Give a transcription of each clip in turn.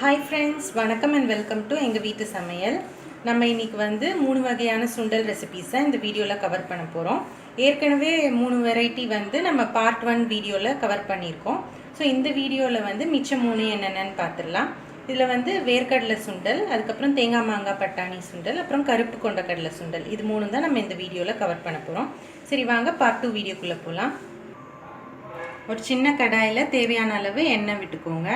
Hi friends வணக்கம் and welcome to எங்கள் வீட்டு சமையல். நம்ம இன்னைக்கு வந்து மூணு வகையான சுண்டல் ரெசிபீஸை இந்த வீடியோவில் கவர் பண்ண போகிறோம் ஏற்கனவே மூணு வெரைட்டி வந்து நம்ம பார்ட் ஒன் வீடியோவில் கவர் பண்ணியிருக்கோம். ஸோ இந்த வீடியோவில் வந்து மிச்சம் மூணு என்னென்னு பார்த்துடலாம். இதில் வந்து வேர்க்கடலை சுண்டல் அதுக்கப்புறம் தேங்காய் மாங்காய் பட்டாணி சுண்டல் அப்புறம் கருப்பு கொண்ட கடலை சுண்டல். இது மூணு தான் நம்ம இந்த வீடியோவில் கவர் பண்ண போகிறோம் சரி வாங்க பார்ட் டூ வீடியோக்குள்ளே போகலாம் ஒரு சின்ன கடாயில் தேவையான அளவு எண்ணெய் விட்டுக்கோங்க.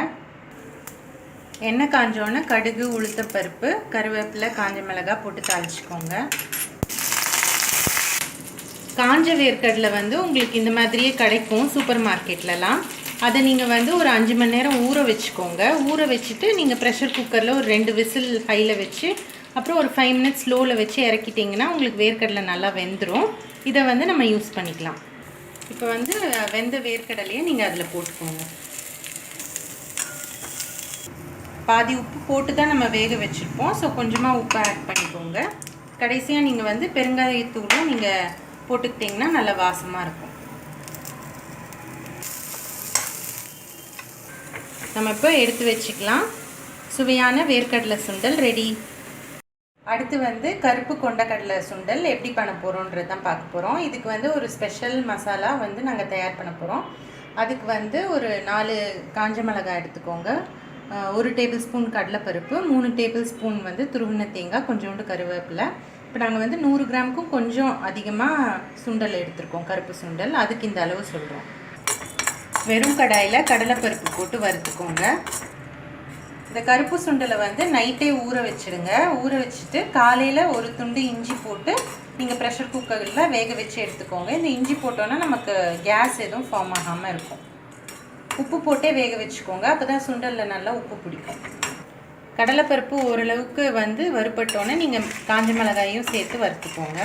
எண்ணெய் காஞ்சோன்னே கடுகு உளுத்தப்பருப்பு கருவேப்பிலை காஞ்ச மிளகாய் போட்டு தாளிச்சுக்கோங்க. காஞ்ச வேர்க்கடலை வந்து உங்களுக்கு இந்த மாதிரியே கிடைக்கும் சூப்பர் மார்க்கெட்லலாம். அதை நீங்கள் வந்து ஒரு அஞ்சு மணி நேரம் ஊற வச்சுக்கோங்க. ஊற வச்சுட்டு நீங்கள் ப்ரெஷர் குக்கரில் ஒரு ரெண்டு விசில் ஹையில் வச்சு அப்புறம் ஒரு ஃபைவ் மினிட்ஸ் ஸ்லோவில் வச்சு இறக்கிட்டிங்கன்னா உங்களுக்கு வேர்க்கடலை நல்லா வெந்துடும் இதை வந்து நம்ம யூஸ் பண்ணிக்கலாம். இப்போ வந்து வெந்த வேர்க்கடலையை நீங்கள் அதில் போட்டுக்கோங்க. பாதி உப்பு போட்டு தான் நம்ம வேக வச்சுருப்போம். ஸோ கொஞ்சமாக உப்பு ஆட் பண்ணிக்கோங்க. கடைசியாக நீங்கள் வந்து பெருங்காயத்தூளும் நீங்கள் போட்டுக்கிட்டிங்கன்னா நல்ல வாசமாக இருக்கும். நம்ம இப்போ எடுத்து வச்சுக்கலாம். சுவையான வேர்க்கடலை சுண்டல் ரெடி அடுத்து வந்து கருப்பு கொண்டக்கடலை சுண்டல் எப்படி பண்ண போகிறோன்றது தான் பார்க்க போகிறோம் இதுக்கு வந்து ஒரு ஸ்பெஷல் மசாலா வந்து நாங்கள் தயார் பண்ண போகிறோம் அதுக்கு வந்து ஒரு நாலு காஞ்ச மிளகாய் எடுத்துக்கோங்க. ஒரு டேபிள் ஸ்பூன் கடலைப்பருப்பு மூணு டேபிள் ஸ்பூன் வந்து துருவின தேங்காய் கொஞ்சோண்டு கருவேப்பிலை. இப்போ நாங்கள் வந்து நூறு கிராமுக்கும் கொஞ்சம் அதிகமாக சுண்டல் எடுத்திருக்கோம் கருப்பு சுண்டல். அதுக்கு இந்த அளவு சொல்கிறோம் வெறும் கடாயில் கடலைப்பருப்பு போட்டு வறுத்துக்கோங்க. இந்த கருப்பு சுண்டலை வந்து நைட்டே ஊற வச்சுடுங்க. ஊற வச்சுட்டு காலையில் ஒரு துண்டு இஞ்சி போட்டு நீங்கள் ப்ரெஷர் குக்கரில் வேக வச்சு எடுத்துக்கோங்க. இந்த இஞ்சி போட்டோன்னா நமக்கு கேஸ் எதுவும் ஃபார்ம் ஆகாமல் இருக்கும். உப்பு போட்டே வேக வச்சுக்கோங்க. அப்போ தான் சுண்டலில் நல்லா உப்பு பிடிக்கும். கடலைப்பருப்பு ஓரளவுக்கு வந்து வறுப்பட்டோன்னே நீங்கள் காஞ்ச மிளகாயும் சேர்த்து வறுத்துக்கோங்க.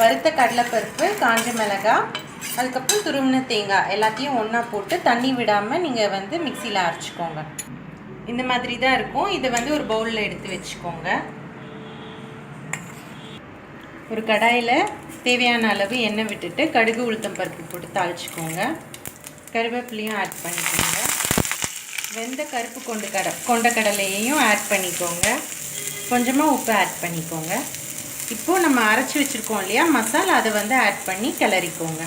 வறுத்த கடலைப்பருப்பு காஞ்ச மிளகாய் அதுக்கப்புறம் துருவின தேங்காய் எல்லாத்தையும் ஒன்றா போட்டு தண்ணி விடாமல் நீங்கள் வந்து மிக்சியில் அரைச்சிக்கோங்க. இந்த மாதிரி தான் இருக்கும். இதை வந்து ஒரு பவுலில் எடுத்து வச்சுக்கோங்க. ஒரு கடாயில் தேவையான அளவு எண்ணெய் விட்டுட்டு கடுகு உளுத்தம் பருப்பு போட்டு தாளிச்சிக்கோங்க. கருவேப்பிலையும் ஆட் பண்ணிக்கோங்க. வெந்த கருப்பு கொண்டு கடை கொண்ட கடலையையும் ஆட் பண்ணிக்கோங்க. கொஞ்சமாக உப்பு ஆட் பண்ணிக்கோங்க. இப்போது நம்ம அரைச்சி வச்சுருக்கோம் இல்லையா மசாலா அதை வந்து ஆட் பண்ணி கிளறிக்கோங்க.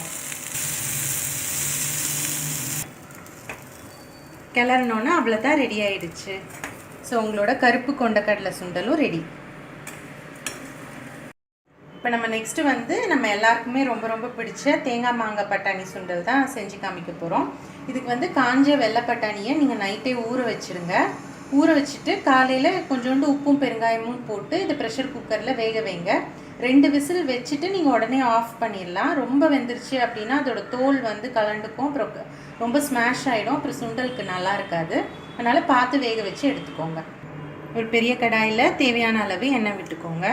கிளறினோன்னா அவ்வளோதான் ரெடி ஆயிடுச்சு. ஸோ உங்களோட கருப்பு கொண்ட கடலை சுண்டலும் ரெடி இப்போ நம்ம நெக்ஸ்ட்டு வந்து நம்ம எல்லாருக்குமே ரொம்ப ரொம்ப பிடிச்ச தேங்காய் மாங்காய் பட்டாணி சுண்டல் தான் செஞ்சு காமிக்க போகிறோம் இதுக்கு வந்து காஞ்ச வெள்ளை பட்டாணியை நீங்கள் நைட்டே ஊற வச்சுருங்க. ஊற வச்சுட்டு காலையில் கொஞ்சோண்டு உப்பும் பெருங்காயமும் போட்டு இதை ப்ரெஷர் குக்கரில் வேக வைங்க. ரெண்டு விசில் வச்சுட்டு நீங்கள் உடனே ஆஃப் பண்ணிடலாம். ரொம்ப வெந்துருச்சு அப்படின்னா அதோட தோல் வந்து கலண்டுக்கும் அப்புறம் ரொம்ப ஸ்மாஷ் ஆகிடும் அப்புறம் சுண்டலுக்கு நல்லா இருக்காது. அதனால் பார்த்து வேக வச்சு எடுத்துக்கோங்க. ஒரு பெரிய கடாயில் தேவையான அளவு எண்ணெய் விட்டுக்கோங்க.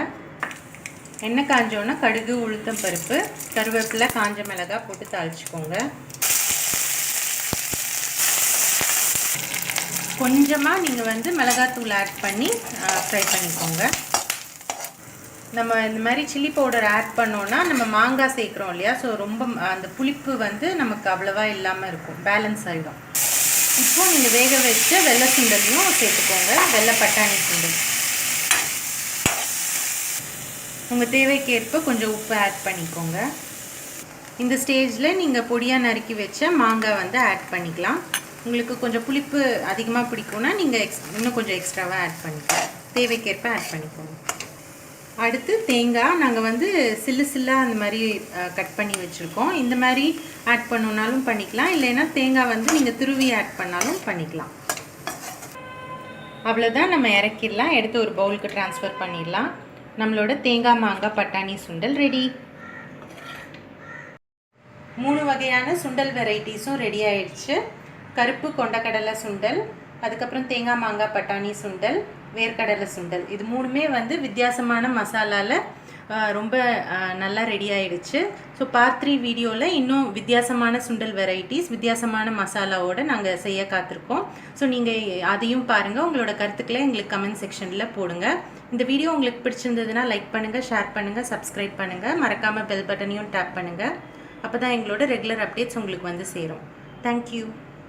எண்ணெய் காஞ்சோன்னா கடுகு உளுத்தம் பருப்பு கருவேப்பிலை காஞ்ச மிளகாய் போட்டு தாளிச்சுக்கோங்க. கொஞ்சமாக நீங்கள் வந்து மிளகாத்தூள் ஆட் பண்ணி ஃப்ரை பண்ணிக்கோங்க. நம்ம இந்த மாதிரி சில்லி பவுடர் ஆட் பண்ணோன்னா நம்ம மாங்காய் சேர்க்குறோம் இல்லையா? ஸோ ரொம்ப அந்த புளிப்பு வந்து நமக்கு அவ்வளோவா இல்லாமல் இருக்கும். பேலன்ஸ் ஆகிடும் இப்போது நீங்கள் வேக வச்ச வெள்ளை சுண்டலையும் சேர்த்துக்கோங்க. வெள்ளை பட்டாணி சுண்டல். உங்கள் தேவைக்கேற்ப கொஞ்சம் உப்பு ஆட் பண்ணிக்கோங்க. இந்த ஸ்டேஜில் நீங்கள் பொடியாக நறுக்கி வச்ச மாங்காய் வந்து ஆட் பண்ணிக்கலாம். உங்களுக்கு கொஞ்சம் புளிப்பு அதிகமாக பிடிக்கும்னா நீங்கள் எக்ஸ் இன்னும் கொஞ்சம் எக்ஸ்ட்ராவாக ஆட் பண்ணிக்கலாம் தேவைக்கேற்ப ஆட் பண்ணிக்கோங்க. அடுத்து தேங்காய் நாங்கள் வந்து சில்லு சில்லாக அந்த மாதிரி கட் பண்ணி வச்சுருக்கோம். இந்த மாதிரி ஆட் பண்ணணுன்னாலும் பண்ணிக்கலாம். இல்லைன்னா தேங்காய் வந்து நீங்கள் துருவி ஆட் பண்ணாலும் பண்ணிக்கலாம். அவ்வளோதான் நம்ம இறக்கிடலாம். எடுத்து ஒரு பவுலுக்கு ட்ரான்ஸ்ஃபர் பண்ணிடலாம். நம்மளோட தேங்காய் மாங்காய் பட்டாணி சுண்டல் ரெடி மூணு வகையான சுண்டல் வெரைட்டிஸும் ரெடி ஆயிடுச்சு. கருப்பு கொண்டக்கடலை சுண்டல் அதுக்கப்புறம் தேங்காய் மாங்காய் பட்டாணி சுண்டல் வேர்க்கடலை சுண்டல். இது மூணுமே வந்து வித்தியாசமான மசாலாவில் ரொம்ப நல்லா ரெடி ஆகிடுச்சு ஸோ பார்ட் த்ரீ வீடியோவில் இன்னும் வித்தியாசமான சுண்டல் வெரைட்டிஸ் வித்தியாசமான மசாலாவோடு நாங்கள் செய்ய காத்திருக்கோம். ஸோ நீங்கள் அதையும் பாருங்கள் உங்களோட கருத்துக்களை எங்களுக்கு கமெண்ட் செக்ஷனில் போடுங்க. இந்த வீடியோ உங்களுக்கு பிடிச்சிருந்ததுன்னா லைக் பண்ணுங்கள் ஷேர் பண்ணுங்கள் சப்ஸ்கிரைப் பண்ணுங்கள் மறக்காமல் பெல் பட்டனையும் டேப் பண்ணுங்கள் அப்போ தான் எங்களோட ரெகுலர் அப்டேட்ஸ் உங்களுக்கு வந்து சேரும். தேங்க்யூ